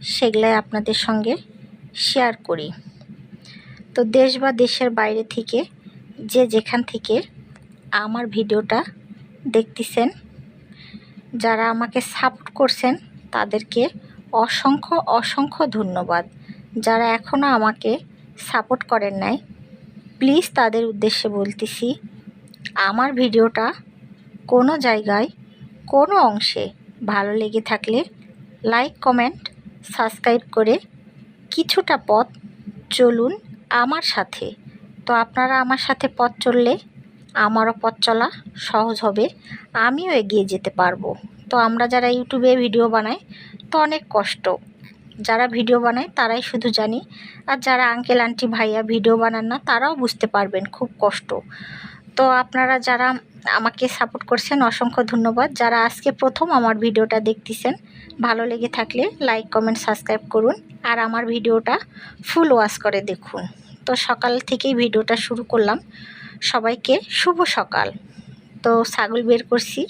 সেগুলাই আপনাদের সঙ্গে শেয়ার করি। তো দেশ বা দেশের বাইরে থেকে যে যেখান থেকে আমার ভিডিওটা দেখতেছেন, যারা আমাকে সাপোর্ট করছেন, তাদেরকে অসংখ্য অসংখ্য ধন্যবাদ। যারা এখনও আমাকে সাপোর্ট করেন নাই প্লিজ তাদের উদ্দেশ্যে বলতেছি, আমার ভিডিওটা কোনো জায়গায়, কোনো অংশে ভালো লেগে থাকলে লাইক কমেন্ট সাবস্ক্রাইব করে কিছুটা পথ চলুন আমার সাথে। তো আপনারা আমার সাথে পথ চললে আমারও পথ চলা সহজ হবে, আমিও এগিয়ে যেতে পারব। তো আমরা যারা ইউটিউবে ভিডিও বানাই, তো অনেক কষ্ট। যারা ভিডিও বানায়, তারাই শুধু জানি। আর যারা আঙ্কেল, আন্টি, ভাইয়া ভিডিও বানান না, তারাও বুঝতে পারবেন খুব কষ্ট। তো আপনারা যারা আমাকে সাপোর্ট করছেন, অসংখ্য ধন্যবাদ। যারা আজকে প্রথম আমার ভিডিওটা দেখতেছেন, ভালো লেগে থাকলে লাইক কমেন্ট সাবস্ক্রাইব করুন। আর আমার ভিডিওটা ফুল ওয়াশ করে দেখুন। তো সকাল থেকেই ভিডিওটা শুরু করলাম। সবাইকে শুভ সকাল। তো ছাগল বের করছি।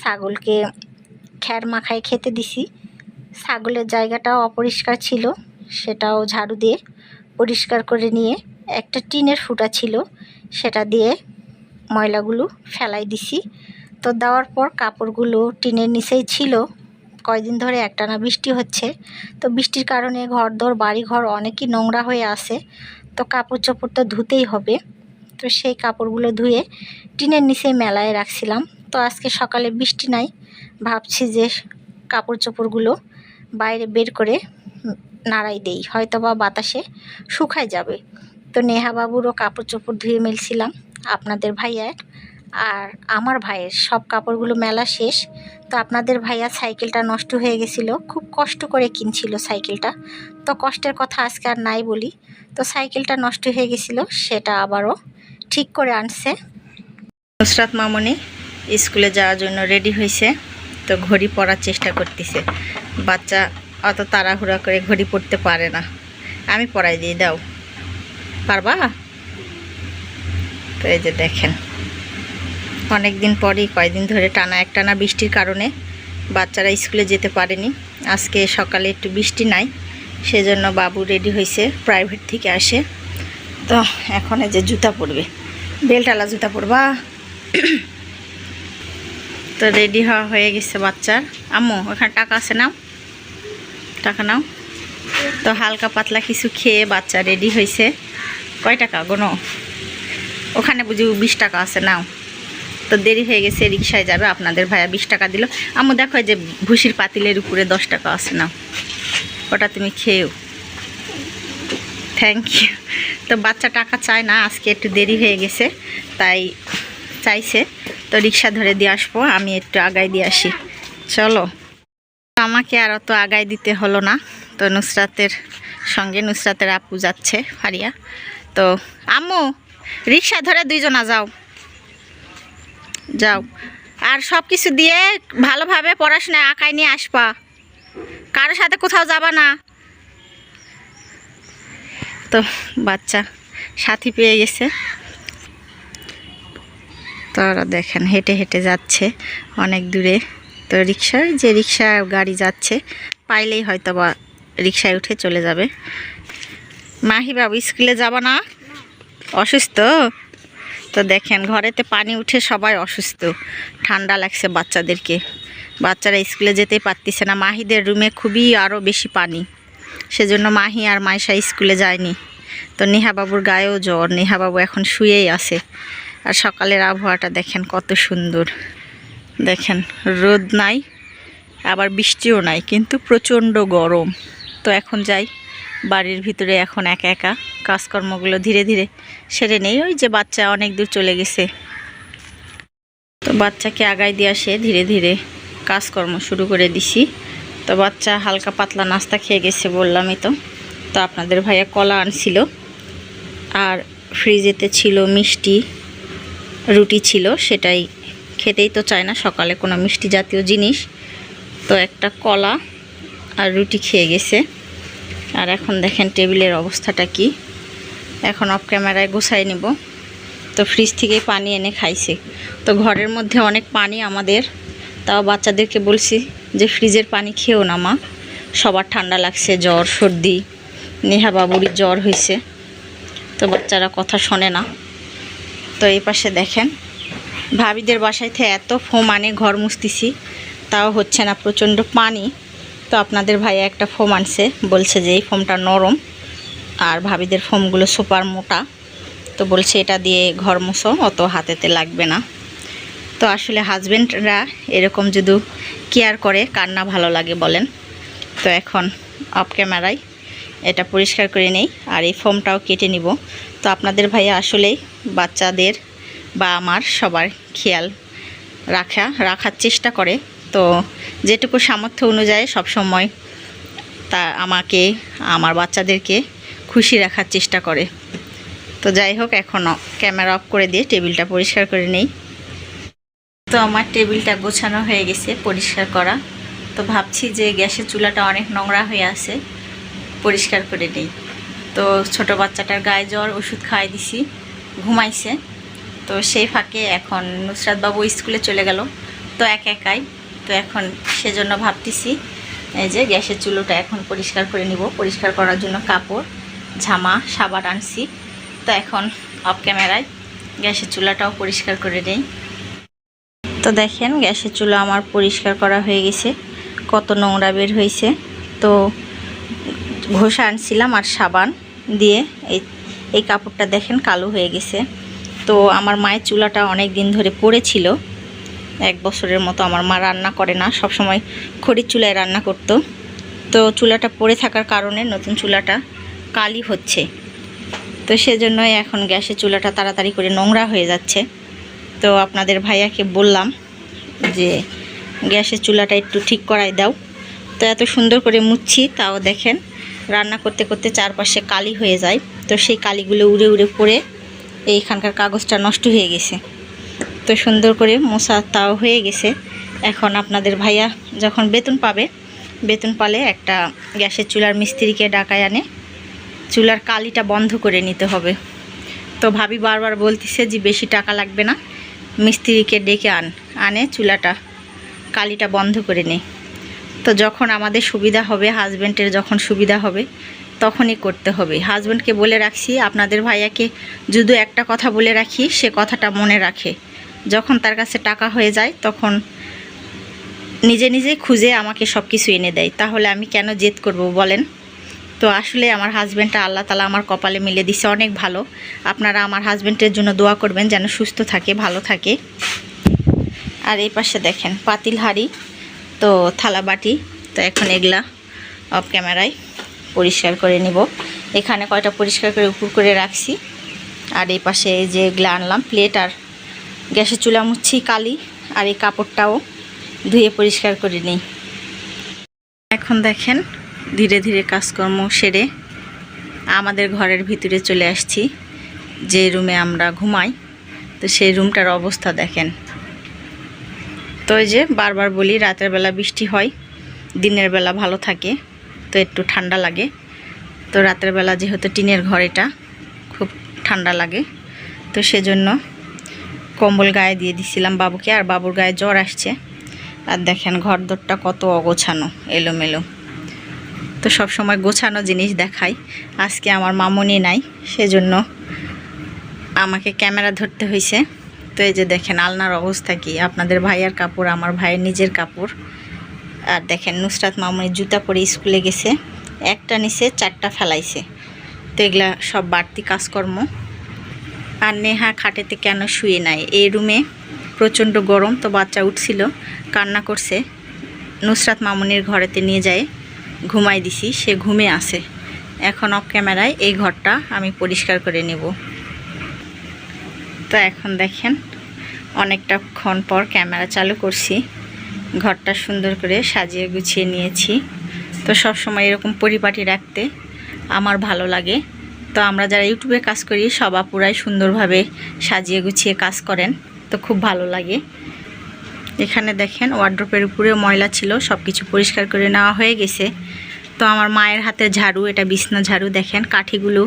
ছাগলকে খ্যার মাখায় খেতে দিছি। ছাগলের জায়গাটাও অপরিষ্কার ছিল, সেটাও ঝাড়ু দিয়ে পরিষ্কার করে নিয়ে একটা টিনের ফুটা ছিল, সেটা দিয়ে ময়লাগুলো ফেলাই দিছি। তো দেওয়ার পর কাপড়গুলো টিনের নিচেই ছিল। কয়দিন ধরে একটানা বৃষ্টি হচ্ছে। তো বৃষ্টির কারণে ঘর দর বাড়ি ঘর অনেকই নোংরা হয়ে আছে। তো কাপড় চোপড় তো ধুতেই হবে। তো সেই কাপড়গুলো ধুয়ে টিনের নিচে মেলায় রাখছিলাম। তো আজকে সকালে বৃষ্টি নাই। ভাবছি যে কাপড় চোপড়গুলো বাইরে বের করে নাড়াই দেই। হয়তো বা বাতাসে শুকায় যাবে। তো নেহা বাবুরও কাপড় চোপড় ধুয়ে মেলছিলাম, আপনাদের ভাইয়ার। আর আমার ভাইয়ের সব কাপড়গুলো মেলা শেষ, তো আপনাদের ভাইয়া সাইকেলটা নষ্ট হয়ে গেছিল, খুব কষ্ট করে কিনছিল সাইকেলটা। তো কষ্টের কথা আজকে আর নাই বলি, তো সাইকেলটা নষ্ট হয়ে গেছিল, সেটা আবারও ঠিক করে আনছে। নুসরাত মামনি স্কুলে যাওয়ার জন্য রেডি হয়েছে, তো ঘড়ি পরার চেষ্টা করতেছে। বাচ্চা অত তাড়াহুড়া করে ঘড়ি পড়তে পারে না। আমি পড়াই দিয়ে দাও। পারবা? তো এই যে দেখেন অনেক দিন পরই, কয়দিন ধরে টানা একটানা বৃষ্টির কারণে বাচ্চারা স্কুলে যেতে পারেনি। আজকে সকালে একটু বৃষ্টি নাই, সেজন্য বাবু রেডি হয়েছে, প্রাইভেট থেকে আসে। তো এখন এই যে জুতা পরবে, বেলটালা জুতা পরবা। তো রেডি হওয়া হয়ে গেছে বাচ্চার। আম্মু, ওখানে টাকা আছে নাও? টাকা নাও। তো হালকা পাতলা কিছু খেয়ে বাচ্চা রেডি হয়েছে। কয় টাকা গোনো? ওখানে বুঝি বিশ টাকা আছে, নাও। তো দেরি হয়ে গেছে রিক্সায় যাবে, আপনাদের ভাইয়া বিশ টাকা দিল। আম্মু, দেখো যে ভুসির পাতিলের উপরে দশ টাকা আছে, নাও। ওটা তুমি খেয়েও। থ্যাংক ইউ তো বাচ্চা টাকা চায় না, আজকে একটু দেরি হয়ে গেছে, তাই চাইছে। তো রিক্সা ধরে দিয়ে আসব, আমি একটু আগায় দিয়ে আসি। চলো। আমাকে আর অত আগায় দিতে হলো না। তো নুসরাতের সঙ্গে নুসরাতের আপু যাচ্ছে, ফারিয়া। তো আম্মু, রিক্সা ধরে দুইজনা যাও। যাও। আর সব কিছু দিয়ে ভালোভাবে পড়াশোনায় আঁকায় নিয়ে আসবা। কারোর সাথে কোথাও যাবা না। তো বাচ্চা সাথী পেয়ে গেছে। তো ওরা দেখেন হেঁটে হেঁটে যাচ্ছে অনেক দূরে। তো রিক্সায়, যে রিক্সা গাড়ি যাচ্ছে, পাইলেই হয়তো বা রিক্সায় উঠে চলে যাবে। মাহি বাবু, স্কুলে যাব না? অসুস্থ? তো দেখেন, ঘরেতে পানি উঠে সবাই অসুস্থ। ঠান্ডা লাগছে বাচ্চাদেরকে। বাচ্চারা স্কুলে যেতে পারতেছে না। মাহিদের রুমে খুবই আরও বেশি পানি। সেজন্য মাহি আর মাইশা স্কুলে যায়নি। তো নেহাবাবুর গায়েও জ্বর। নেহাবাবু এখন শুয়েই আছে। আর সকালের আবহাওয়াটা দেখেন কত সুন্দর। দেখেন রোদ নাই, আবার বৃষ্টিও নাই, কিন্তু প্রচণ্ড গরম। তো এখন যাই। বাড়ির ভিতরে এখন একা একা কাজকর্মগুলো ধীরে ধীরে সেরে নেই। ওই যে বাচ্চা অনেক দূর চলে গেছে। তো বাচ্চাকে আগায় দিয়ে আসে, ধীরে ধীরে কাজকর্ম শুরু করে দিছি। তো বাচ্চা হালকা পাতলা নাস্তা খেয়ে গেছে বললামই তো। তো আপনাদের ভাইয়া কলা আনছিল। আর ফ্রিজেতে ছিল মিষ্টি, রুটি ছিল, সেটাই খেতেই তো চায় না। সকালে কোনো মিষ্টি জাতীয় জিনিস। তো একটা কলা আর রুটি খেয়ে গেছে। আর এখন দেখেন টেবিলের অবস্থাটা কি। এখন অফ ক্যামেরায় গোছাই নিব। তো ফ্রিজ থেকে পানি এনে খাইছে। তো ঘরের মধ্যে অনেক পানি আমাদের। তাও বাচ্চাদেরকে বলছি যে ফ্রিজের পানি খেও না মা। সবার ঠান্ডা লাগছে, জ্বর, সর্দি, নেহা বাবুরই জ্বর হয়েছে তো বাচ্চারা কথা শোনে না। তো এই পাশে দেখেন, ভাবিদের বাসায় থেকে এত ফোম আনে ঘর মুছতেছি। তাও হচ্ছে না প্রচণ্ড পানি। তো আপনাদের ভাইয়া একটা ফোম আনছে, বলছে যে এই ফোমটা নরম আর ভাবিদের ফোমগুলো সুপার মোটা। তো বলছে এটা দিয়ে ঘর মুছো, অত হাতেতে লাগবে না। তো আসলে হাজব্যান্ডরা এরকম যদি কেয়ার করে, কার না ভালো লাগে বলেন। তো এখন অফ ক্যামেরায় এটা পরিষ্কার করে নেই আর এই ফোমটাও কেটে নিব। তো আপনাদের ভাইয়া আসলেই বাচ্চাদের বা আমার সবার খেয়াল রাখা, রাখার চেষ্টা করে। তো যেটুকু সামর্থ্য অনুযায়ী সবসময় তা আমাকে, আমার বাচ্চাদেরকে খুশি রাখার চেষ্টা করে। তো যাই হোক, এখনও ক্যামেরা অফ করে দিয়ে টেবিলটা পরিষ্কার করে নেই। তো আমার টেবিলটা গোছানো হয়ে গেছে, পরিষ্কার করা। তো ভাবছি যে গ্যাসের চুলাটা অনেক নোংরা হয়ে আছে, পরিষ্কার করে নেই। তো ছোট বাচ্চাটার গায়ে জ্বর, ওষুধ খাওয়াই দিছি, ঘুমাইছে। তো সেই ফাঁকে এখন নুসরাত বাবু স্কুলে চলে গেল। তো এক একাই তো এখন সেজন্য ভাবতেছি, এই যে গ্যাসের চুলোটা এখন পরিষ্কার করে নিব। পরিষ্কার করার জন্য কাপড়, ঝামা, সাবান আনছি। তো এখন অফ ক্যামেরায় গ্যাসের চুলাটাও পরিষ্কার করে নেই। তো দেখেন, গ্যাসের চুলা আমার পরিষ্কার করা হয়ে গেছে। কত নোংরা বের হয়েছে। তো ঘষা আনছিলাম আর সাবান দিয়ে এই এই কাপড়টা দেখেন কালো হয়ে গেছে। তো আমার মায়ের চুলাটা অনেক দিন ধরে পড়েছিল। এক বছরের মতো আমার মা রান্না করে না সব সময় খড়ির চুলায় রান্না করতো। তো চুলাটা পড়ে থাকার কারণে নতুন চুলাটা কালি হচ্ছে। তো সেজন্যই এখন গ্যাসের চুলাটা তাড়াতাড়ি করে নোংরা হয়ে যাচ্ছে। তো আপনাদের ভাইয়াকে বললাম যে, গ্যাসের চুলাটা একটু ঠিক করাই দাও। তো এত সুন্দর করে মুচ্ছি, তাও দেখেন রান্না করতে করতে চারপাশে কালি হয়ে যায়। তো সেই কালিগুলো উড়ে উড়ে পড়ে এইখানকার কাগজটা নষ্ট হয়ে গেছে। তো সুন্দর করে মোছা তাও হয়ে গেছে। এখন আপনাদের ভাইয়া যখন বেতন পাবে, বেতন পালে একটা গ্যাসের চুলার মিস্ত্রিকে ডাকায় আনে। চুলার কালিটা বন্ধ করে নিতে হবে। তো ভাবি বারবার বলতেছে যে বেশি টাকা লাগবে না, মিস্ত্রিকে ডেকে আন, আনে চুলাটা, কালিটা বন্ধ করে নে। তো যখন আমাদের সুবিধা হবে হাজব্যান্ডের যখন সুবিধা হবে, তখনই করতে হবে। হাজব্যান্ডকে বলে রাখছি, আপনাদের ভাইয়াকে যদি একটা কথা বলে রাখি, সে কথাটা মনে রাখে। যখন তার কাছে টাকা হয়ে যায়, তখন নিজে নিজে খুঁজে আমাকে সব কিছু এনে দেয়। তাহলে আমি কেন জেদ করব বলেন? তো আসলে আমার হাজব্যান্ডটা আল্লাহ তালা আমার কপালে মিলে দিছে, অনেক ভালো। আপনারা আমার হাজব্যান্ডের জন্য দোয়া করবেন যেন সুস্থ থাকে, ভালো থাকে। আর এই পাশে দেখেন, পাতিল হাড়ি, তো থালা বাটি, তো এখন এগুলা অফ ক্যামেরায় পরিষ্কার করে নিব। এখানে কয়টা পরিষ্কার করে, উপর করে রাখছি। আর এই পাশে যে এগুলা আনলাম প্লেট আর গ্যাসের চুলা মুচ্ছি কালি আর এই কাপড়টাও ধুয়ে পরিষ্কার করে নিই। এখন দেখেন ধীরে ধীরে কাজকর্ম সেরে আমাদের ঘরের ভিতরে চলে আসছি। যে রুমে আমরা ঘুমাই, তো সেই রুমটার অবস্থা দেখেন। তো এই যে বারবার বলি, রাতের বেলা বৃষ্টি হয়, দিনের বেলা ভালো থাকে, তো একটু ঠান্ডা লাগে। তো রাতের বেলা যেহেতু টিনের ঘর এটা, খুব ঠান্ডা লাগে। তো সেজন্য কম্বল গায়ে দিয়ে দিছিলাম বাবুকে, আর বাবুর গায়ে জ্বর আসছে। আর দেখেন ঘর দরটা কত অগোছানো, এলোমেলো। তো সব সময় গোছানো জিনিস দেখাই। আজকে আমার মামনি নাই, সেজন্য আমাকে ক্যামেরা ধরতে হয়েছে তো এই যে দেখেন আলনার অবস্থা কি, আপনাদের ভাইয়ার কাপড়, আমার ভাইয়ের নিজের কাপড়। আর দেখেন নুসরাত মামনি জুতা পরে স্কুলে গেছে, একটা নিচে চারটা ফেলাইছে। তো এগুলা সব বাড়তি কাজকর্ম। আর নেহা খাটেতে কেন শুয়ে নাই? এই রুমে প্রচণ্ড গরম, তো বাচ্চা উঠছিল, কান্না করছে। নুসরাত মামুনির ঘরেতে নিয়ে যায়, ঘুমাই দিছি, সে ঘুমে আছে। এখন অফ ক্যামেরায় এই ঘরটা আমি পরিষ্কার করে নেব। তো এখন দেখেন, অনেকটা ক্ষণ পর ক্যামেরা চালু করছি, ঘরটা সুন্দর করে সাজিয়ে গুছিয়ে নিয়েছি। তো সব সময় এরকম পরিপাটি রাখতে আমার ভালো লাগে। তো আমরা যারা ইউটিউবে কাজ করি, সব আপুরাই সুন্দরভাবে সাজিয়ে গুছিয়ে কাজ করেন। তো খুব ভালো লাগে। এখানে দেখেন ওয়ার্ড্রপের উপরে ময়লা ছিল সব কিছু পরিষ্কার করে নেওয়া হয়ে গেছে। তো আমার মায়ের হাতের ঝাড়ু, এটা বিছনা ঝাড়ু, দেখেন কাঠিগুলো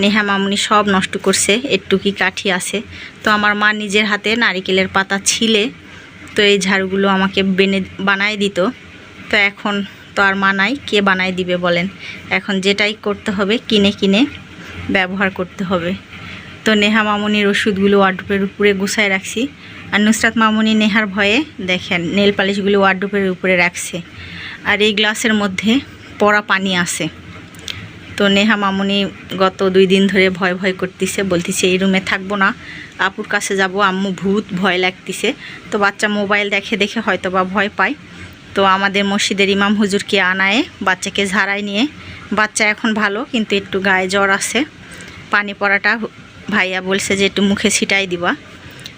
নেহা মামনি সব নষ্ট করছে একটু কি কাঠি আছে। তো আমার মা নিজের হাতে নারিকেলের পাতা ছিলে, তো এই ঝাড়ুগুলো আমাকে বেনে, বানায় দিত। তো এখন তো আর মা নাই, কে বানায় দিবে বলেন? এখন যেটাই করতে হবে, কিনে কিনে ব্যবহার করতে হবে। তো নেহা মামুনির ওষুধগুলো ওয়ার্ড্রোপের উপরে গুছায় রাখছি। আর নুসরাত মামুনি নেহার ভয়ে দেখেন, নেল পালিশগুলো ওয়ার্ড্রোপের উপরে রাখছে। আর এই গ্লাসের মধ্যে পড়া পানি আছে। তো নেহা মামুনি গত দুই দিন ধরে ভয় ভয় করতেছে, বলতেছে, এই রুমে থাকব না। আপুর কাছে যাব, আম্মু ভূত ভয় লাগতেছে। তো বাচ্চা মোবাইল দেখে দেখে হয়তো বা ভয় পায়। তো আমাদের মসজিদের ইমাম হুজুরকে আনায়, বাচ্চাকে ঝাড়াই নিয়ে। বাচ্চা এখন ভালো, কিন্তু একটু গায়ে জ্বর আছে। পানি পড়াটা ভাইয়া বলছে যে একটু মুখে ছিটাই দিবা।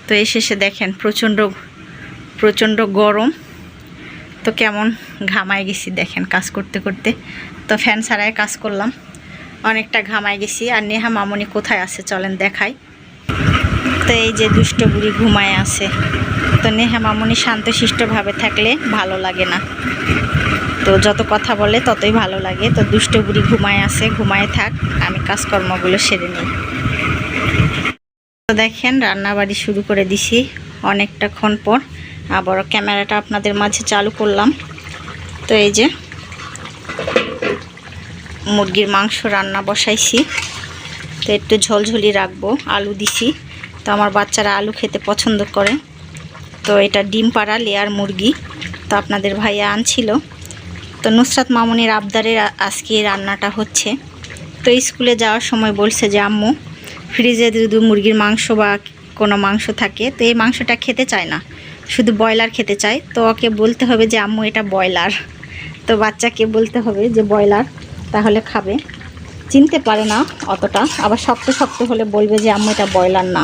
তো এই শেষে দেখেন প্রচণ্ড প্রচণ্ড গরম। তো কেমন ঘামায় গেছি দেখেন কাজ করতে করতে। তো ফ্যান ছাড়াই কাজ করলাম। অনেকটা ঘামায় গেছি। আর নেহা মামনি কোথায় আছে চলেন দেখাই। তো এই যে দুষ্ট বুড়ি ঘুমায় আছে। তো নেহা মামনি শান্তশিষ্টভাবে থাকলে ভালো লাগে না। তো যত কথা বলে ততই ভালো লাগে। তো দুষ্ট বুড়ি ঘুমায় আছে, ঘুমায় থাক, আমি কাজকর্মগুলো সেরে নিই। তো দেখেন, রান্নাবাড়ি শুরু করে দিছি অনেকটাক্ষণ পর। আবার ক্যামেরাটা আপনাদের মাঝে চালু করলাম। তো এই যে মুরগির মাংস রান্না বসাইছি। তো একটু ঝোলঝুলি রাখব, আলু দিছি। তো আমার বাচ্চারা আলু খেতে পছন্দ করে। তো এটা ডিম পাড়া লেয়ার মুরগি। তো আপনাদের ভাইয়া আনছিল। তো নুসরাত মামুনির আবদারের আজকে রান্নাটা হচ্ছে। তো স্কুলে যাওয়ার সময় বলছে যে, আম্মু, ফ্রিজে যদি মুরগির মাংস বা কোনো মাংস থাকে, তো এই মাংসটা খেতে চায় না। শুধু ব্রয়লার খেতে চায়। তো ওকে বলতে হবে যে, আম্মু, এটা ব্রয়লার। তো বাচ্চাকে বলতে হবে যে, ব্রয়লার, তাহলে খাবে। চিনতে পারে না অতটা, আবার শক্ত শক্ত হলে বলবে যে, আম্মু, এটা ব্রয়লার না।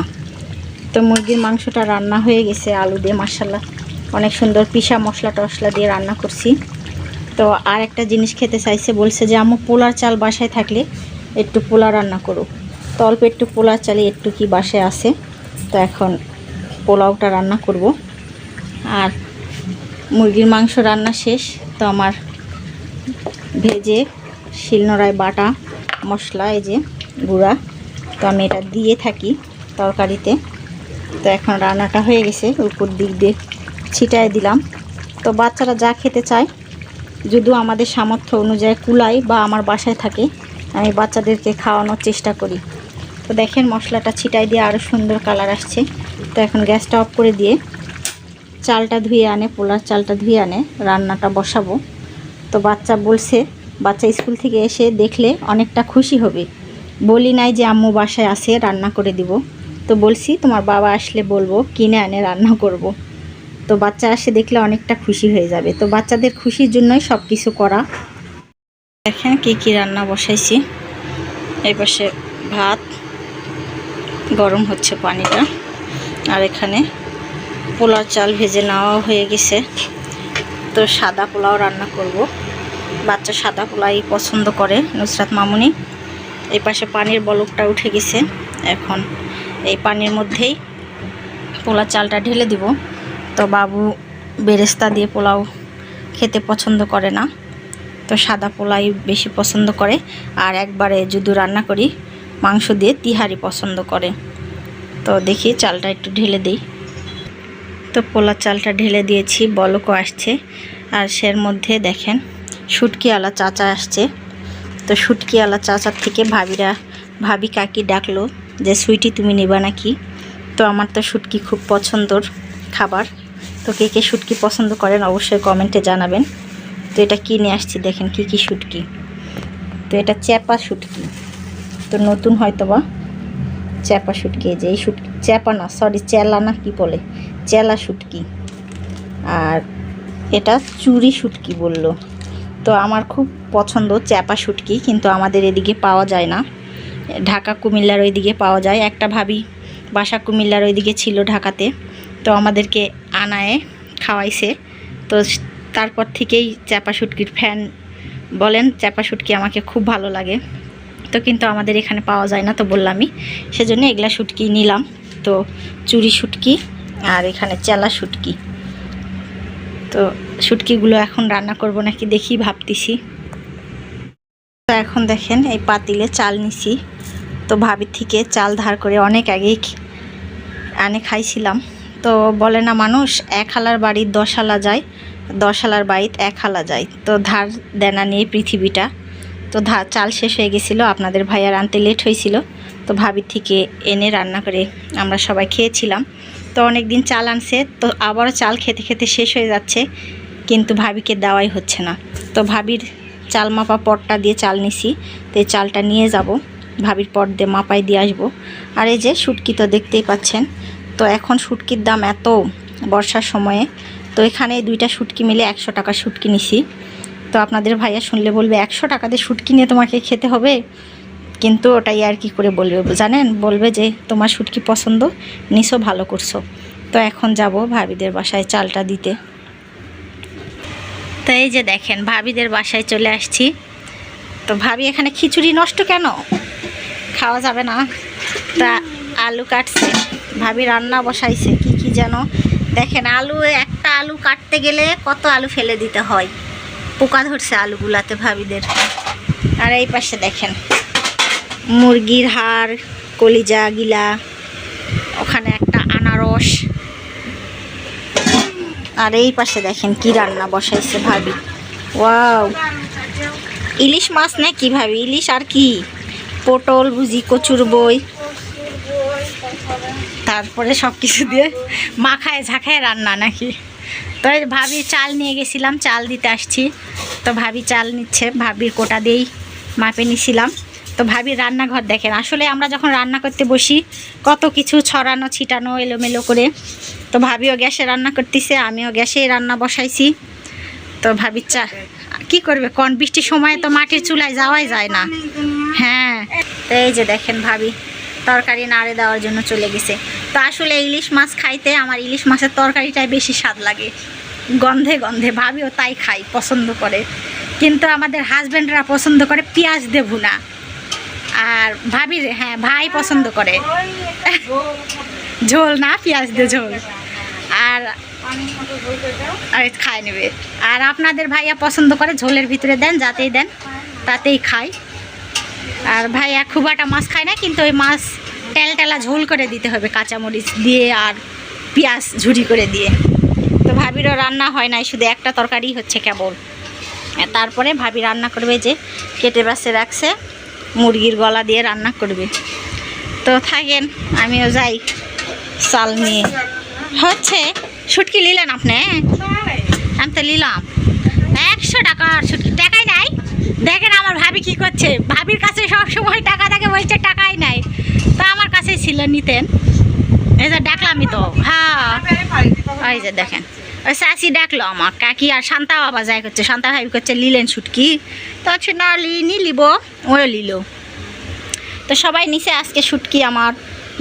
তো মুরগির মাংসটা রান্না হয়ে গেছে, আলু দিয়ে মাসাল্লাহ অনেক সুন্দর পিসা মশলা টশলা দিয়ে রান্না করছি। তো আর একটা জিনিস খেতে চাইছে, বলছে যে, আম্মু, পোলার চাল বাসায় থাকলে একটু পোলা রান্না করো। তো অল্প একটু পোলার চালে একটু কি বাসায় আছে। তো এখন পোলাওটা রান্না করব। আর মুরগির মাংস রান্না শেষ। তো আমার ভেজে শিলনোড়ায় বাটা, মশলা, এই যে গুঁড়া, তো আমি এটা দিয়ে থাকি তরকারিতে। তো এখন রান্নাটা হয়ে গেছে, উপর দিক দিয়ে ছিটায় দিলাম। তো বাচ্চারা যা খেতে চায়, যদিও আমাদের সামর্থ্য অনুযায়ী কুলাই বা আমার বাসায় থাকে, আমি বাচ্চাদেরকে খাওয়ানোর চেষ্টা করি। তো দেখেন মশলাটা ছিটাই দিয়ে আরও সুন্দর কালার আসছে। তো এখন গ্যাসটা অফ করে দিয়ে চালটা ধুয়ে আনে, পোলার চালটা ধুয়ে আনে, রান্নাটা বসাবো। তো বাচ্চা বলছে, বাচ্চা স্কুল থেকে এসে দেখলে অনেকটা খুশি হবে। বলি নাই যে আম্মু বাসায় আসে রান্না করে দিব। তো বলছি, তোমার বাবা আসলে বলব, কিনে আনে রান্না করব। তো বাচ্চা আসে দেখলে অনেকটা খুশি হয়ে যাবে। তো বাচ্চাদের খুশির জন্যই সব কিছু করা। দেখেন কী কী রান্না বসাইছি। এই পাশে ভাত, গরম হচ্ছে পানিটা। আর এখানে পোলার চাল ভেজে নেওয়া হয়ে গেছে। তো সাদা পোলাও রান্না করব। বাচ্চা সাদা পোলাই পছন্দ করে, নুসরাত মামুনি। এই পাশে পানির বলকটা উঠে গেছে। এখন এই পানির মধ্যেই পোলা চালটা ঢেলে দিব। তো বাবু বেরেস্তা দিয়ে পোলাও খেতে পছন্দ করে না। তো সাদা পোলাই বেশি পছন্দ করে। আর একবারে যদি রান্না করি, মাংস দিয়ে তিহারি পছন্দ করে। তো দেখি চালটা একটু ঢেলে দিই। তো পোলার চালটা ঢেলে দিয়েছি, বলকও আসছে। আর সের মধ্যে দেখেন, শুটকিওয়ালা চাচা আসছে। তো শুটকিওয়ালা চাচার থেকে ভাবিরা, ভাবি কাকি ডাকলো যে সুইটি তুমি নেবা নাকি? তো আমার তো শুটকি খুব পছন্দর খাবার। তো কে কে শুটকি পছন্দ করেন অবশ্যই কমেন্টে জানাবেন। তো এটা কিনে আসছি দেখেন কি কি শুটকি। তো এটা চ্যাপা শুটকি। তো নতুন হয়তো বা চ্যাপা শুটকি যে এই শুটকি, চ্যাপা না সরি চেলা না কি বলে? চেলা শুটকি। আর এটা চুরি শুটকি বলল। তো আমার খুব পছন্দ চ্যাপা শুটকি, কিন্তু আমাদের এদিকে পাওয়া যায় না। ঢাকা কুমিল্লার ওইদিকে পাওয়া যায়। একটা ভাবি বাসা কুমিল্লার ওইদিকে ছিল ঢাকাতে। তো আমাদেরকে আনায় খাওয়াইছে। তো তারপর থেকেই চাপা শুটকির ফ্যান বলেন চাপা শুটকি আমাকে খুব ভালো লাগে। তো কিন্তু আমাদের এখানে পাওয়া যায় না তো বললামই। সেজন্য এগুলা শুটকি নিলাম। তো চুরি শুটকি আর এখানে চেলা শুটকি। তো শুটকিগুলো এখন রান্না করব নাকি দেখি ভাবতেছি। তো এখন দেখেন এই পাতিলে চাল নিছি। তো ভাবির থেকে চাল ধার করে অনেক আগেই আনে খাইছিলাম। তো বলে না মানুষ, এক হালার বাড়ির দশ হালা যায়, দশ হালার বাড়িতে এক হালা যায়। তো ধার দেনা নিয়ে পৃথিবীটা। তো ধার চাল শেষ হয়ে গেছিল, আপনাদের ভাইয়ার আনতে লেট হয়েছিল। তো ভাবির থেকে এনে রান্না করে আমরা সবাই খেয়েছিলাম। তো অনেক দিন চাল আনছে, তো আবারও চাল খেতে খেতে শেষ হয়ে যাচ্ছে, কিন্তু ভাবিকে দেওয়াই হচ্ছে না। তো ভাবির চাল মাপা পটটা দিয়ে চাল নিছি, তো এই চালটা নিয়ে যাব, ভাবির পট দিয়ে মাপাই দিয়ে আসব। আর এই যে শুটকি তো দেখতেই পাচ্ছেন, তো এখন শুটকির দাম এত বর্ষার সময়ে, তো এখানে দুইটা শুটকি মিলে একশো টাকা শুটকি নিছি। তো আপনাদের ভাইয়া শুনলে বলবে, একশো টাকাতে শুটকি নিয়ে তোমাকে খেতে হবে? কিন্তু ওটাই আর কি করে বলবে, জানেন? বলবে যে, তোমার শুটকি পছন্দ, নিছো, ভালো করছ। তো এখন যাব ভাবিদের বাসায় চালটা দিতে। তো এই যে দেখেন, ভাবিদের বাসায় চলে আসছি। তো ভাবি, এখানে খিচুড়ি নষ্ট কেন? খাওয়া যাবে না। তা আলু কাটছে। ভাবি রান্না বসাইছে, কি কি যেন। দেখেন, আলু, একটা আলু কাটতে গেলে কত আলু ফেলে দিতে হয়। পোকা ধরছে আলুগুলাতে ভাবিদের। আর এই পাশে দেখেন, মুরগির হাড়, কলিজা, গিলা, ওখানে একটা আনারস। আর এই পাশে দেখেন কি রান্না বসাইছে ভাবি। ওয়াও। ইলিশ মাছ না কি ভাবি? ইলিশ আর কি? পটল, ভুজি, কচুর বই। তারপরে সব কিছু দিয়ে মাখায় ঝাঁকায় রান্না নাকি? তো ভাবি চাল নিয়ে গেছিলাম, চাল দিতে আসছি। তো ভাবি চাল নিচ্ছে, ভাবির কোটা দিয়েই মাপে নিছিলাম। তো ভাবির রান্নাঘর দেখেন, আসলে আমরা যখন রান্না করতে বসি, কত কিছু ছড়ানো, ছিটানো, এলোমেলো করে তো ভাবিও গ্যাসে রান্না করতেছে, আমিও গ্যাসে রান্না বসাইছি। তো ভাবি, চা, কি করবে? কোন বৃষ্টির সময় তো মাটির চুলায় যাওয়াই যায় না। হ্যাঁ তো এই যে দেখেন ভাবি, তরকারি নাড়ে দেওয়ার জন্য চলে গেছে। তো আসলে ইলিশ মাছ খাইতে আমার ইলিশ মাছের তরকারিটাই বেশি স্বাদ লাগে। গন্ধে গন্ধে, ভাবিও তাই খাই, পছন্দ করে। কিন্তু আমাদের হাজব্যান্ডরা পছন্দ করে পেঁয়াজ দেব না আর ভাবির হ্যাঁ ভাই পছন্দ করে। ঝোল না, পেঁয়াজ দিয়ে ঝোল। আর আর খায় নেবে। আর আপনাদের ভাইয়া পছন্দ করে ঝোলের ভিতরে দেন যাতেই দেন তাতেই খায় আর ভাইয়া খুব একটা মাছ খায় না কিন্তু ওই মাছ তেল টেলা ঝোল করে দিতে হবে কাঁচামরিচ দিয়ে আর পেঁয়াজ ঝুড়ি করে দিয়ে। তো ভাবিরও রান্না হয় নাই শুধু একটা তরকারি হচ্ছে কেবল। তারপরে ভাবি রান্না করবে যে কেটে বাসে রাখছে মুরগির গলা দিয়ে রান্না করবে। তো থাকেন আমিও যাই চাল নিয়ে। হচ্ছে শুটকি নিলেন আপনি? আমি তো নিলাম। একশো টাকার শুটকি টাকাই নাই। দেখেন আমার ভাবি কি করছে। ভাবির কাছে সব সময় টাকা থাকে, বলছে টাকাই নাই। তা আমার কাছেই ছিল, নিতেন। এই যে ডাকলামই তো। হ্যাঁ। ওই যে দেখেন। ওই শাশি ডাকলো আমার। কাকি আর শান্তা বাবা যাই করছে। শান্তা ভাবি করছে লিলেন শুটকি তো হচ্ছে না লিনি লিব ওও লিল তো সবাই নিচে আজকে শুটকি আমার।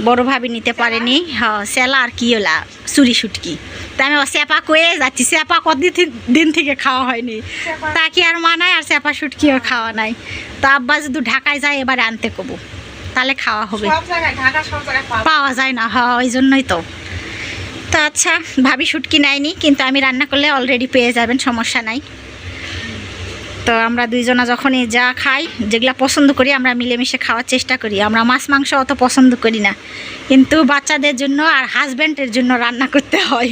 বড় ভাবি নিতে পারেনি। হ্যাঁ সেলা আর কি ওলা চুরি শুটকি তা আমি চেপা কয়ে যাচ্ছি কতদিন থে- দিন থেকে খাওয়া হয়নি। তা কি আর মানায় আর চেপা শুটকিও খাওয়া নাই। তো আব্বা যদি ঢাকায় যায় এবার আনতে কবো। তাহলে খাওয়া হবে। পাওয়া যায় না হ্যাঁ ওই জন্যই তো। তো আচ্ছা ভাবি শুটকি নেয়নি কিন্তু আমি রান্না করলে অলরেডি পেয়ে যাবেন সমস্যা নাই। তো আমরা দুইজনা যখনই যা খাই, যেগুলা পছন্দ করি, আমরা মিলেমিশে খাওয়ার চেষ্টা করি। আমরা মাছ, মাংস অত পছন্দ করি না। কিন্তু বাচ্চাদের জন্য আর হাজব্যান্ডের জন্য রান্না করতে হয়।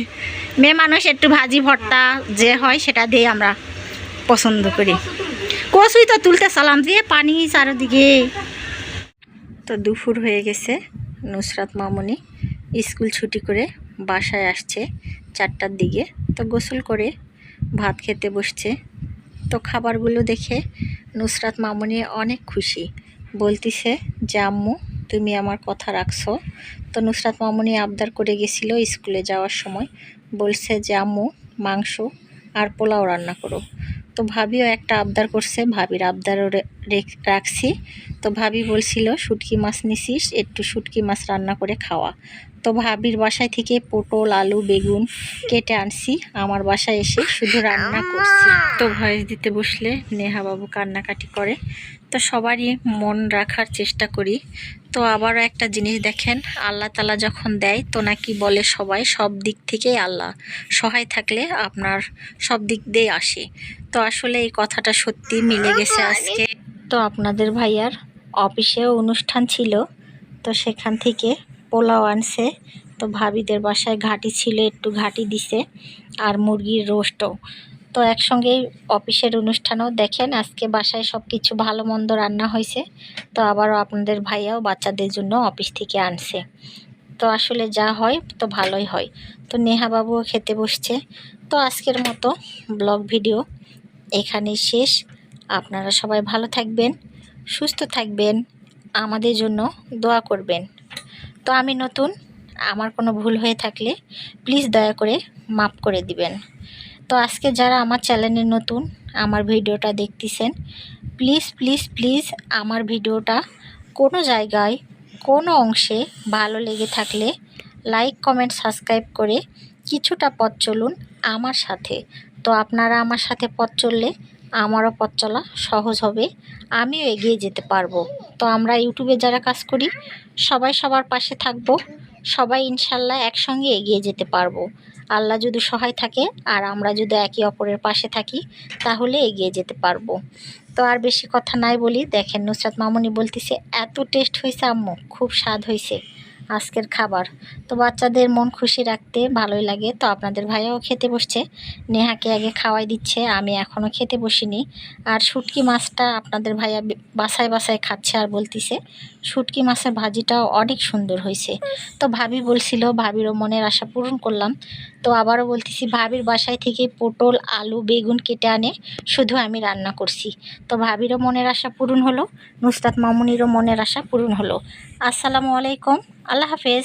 মেয়ে মানুষ একটু ভাজি, ভর্তা যে হয়, সেটা দিয়ে আমরা পছন্দ করি। কচুই তো তুলতে সালাম দিয়ে পানি চারদিকে। তো দুপুর হয়ে গেছে, নুসরাত মামুনি স্কুল ছুটি করে বাসায় আসছে চারটার দিকে। তো গোসল করে ভাত খেতে বসছে। তো খাবারগুলো দেখে নুসরাত মামুনি অনেক খুশি। বলতিছে যে আম্মু তুমি আমার কথা রাখছো। তো নুসরাত মামুনি আবদার করে গেছিল স্কুলে যাওয়ার সময়। বলছে যে আম্মু মাংস আর পোলাও রান্না করো। তো ভাবিও একটা আবদার করছে, ভাবির আবদার রেখ- রাখছি। তো ভাবি বলছিল শুটকি মাছ নিছিস একটু শুটকি মাছ রান্না করে খাওয়া। তো ভাবির বাসায় থেকে পটল আলু বেগুন কেটে আনছি। আমার বাসায় এসে শুধু রান্না করছি। তো ভয়েস দিতে বসলে নেহা বাবু কান্নাকাটি করে। তো সবারই মন রাখার চেষ্টা করি। তো আবারও একটা জিনিস দেখেন আল্লাহ তালা যখন দেয় তো নাকি বলে সবাই সব দিক থেকেই আল্লাহ। সহায় থাকলে আপনার সব দিক দিয়ে আসে। তো আসলে এই কথাটা সত্যি মিলে গেছে আজকে। তো আপনাদের ভাইয়ার অফিসেও অনুষ্ঠান ছিল, তো সেখান থেকে পোলাও আনছে। তো ভাবিদের বাসায় ঘাটি ছিল, একটু ঘাটি দিছে আর মুরগির রোস্টও। তো একসঙ্গে অফিসের অনুষ্ঠানও দেখেন, আজকে বাসায় সব কিছু ভালো মন্দ রান্না হয়েছে। তো আবারও আপনাদের ভাইয়াও বাচ্চাদের জন্য অফিস থেকে আনছে। তো আসলে যা হয়, তো ভালোই হয়। তো নেহা বাবুও খেতে বসছে। তো আজকের মতো ব্লগ ভিডিও এখানেই শেষ। আপনারা সবাই ভালো থাকবেন, সুস্থ থাকবেন, আমাদের জন্য দোয়া করবেন। তো আমি নতুন, আমার কোনো ভুল হয়ে থাকলে প্লিজ দয়া করে মাফ করে দিবেন। তো আজকে যারা আমার চ্যানেলে নতুন, আমার ভিডিওটা দেখতেছেন প্লিজ প্লিজ প্লিজ আমার ভিডিওটা কোনো জায়গায়, কোনো অংশে ভালো লেগে থাকলে লাইক কমেন্ট সাবস্ক্রাইব করে কিছুটা পথ চলুন আমার সাথে। তো আপনারা আমার সাথে পথ চললে আমারও পথ চলা সহজ হবে, আমিও এগিয়ে যেতে পারব। তো আমরা ইউটিউবে যারা কাজ করি, সবাই সবার পাশে থাকব, সবাই ইনশাল্লাহ একসঙ্গে এগিয়ে যেতে পারব। আল্লাহ যদি সহায় থাকে আর আমরা যদি একে অপরের পাশে থাকি, তাহলে এগিয়ে যেতে পারব। তো আর বেশি কথা নাই বলি, দেখেন নুসরাত মামুনি বলতেছে, এত টেস্ট হয়েছে আম্মু, খুব স্বাদ হয়েছে আজকের খাবার। তো বাচ্চাদের মন খুশি রাখতে ভালোই লাগে। তো আপনাদের ভাইয়াও খেতে বসছে। নেহাকে আগে খাওয়াই দিচ্ছে। আমি এখনও খেতে বসিনি। আর শুটকি মাছটা আপনাদের ভাইয়া বাসায় বাসায় খাচ্ছে আর বলতিছে, শুটকি মাছের ভাজিটাও অনেক সুন্দর হয়েছে তো ভাবি বলছিল, ভাবিরও মনের আশা পূরণ করলাম। তো আবারও বলতেছি, ভাবির বাসায় থেকে পটল, আলু, বেগুন কেটে আনে। শুধু আমি রান্না করছি। তো ভাবিরও মনের আশা পূরণ হলো, নুসরাত মামুনিরও মনের আশা পূরণ হলো। আসসালামু আলাইকুম, আল্লাহ হাফেজ।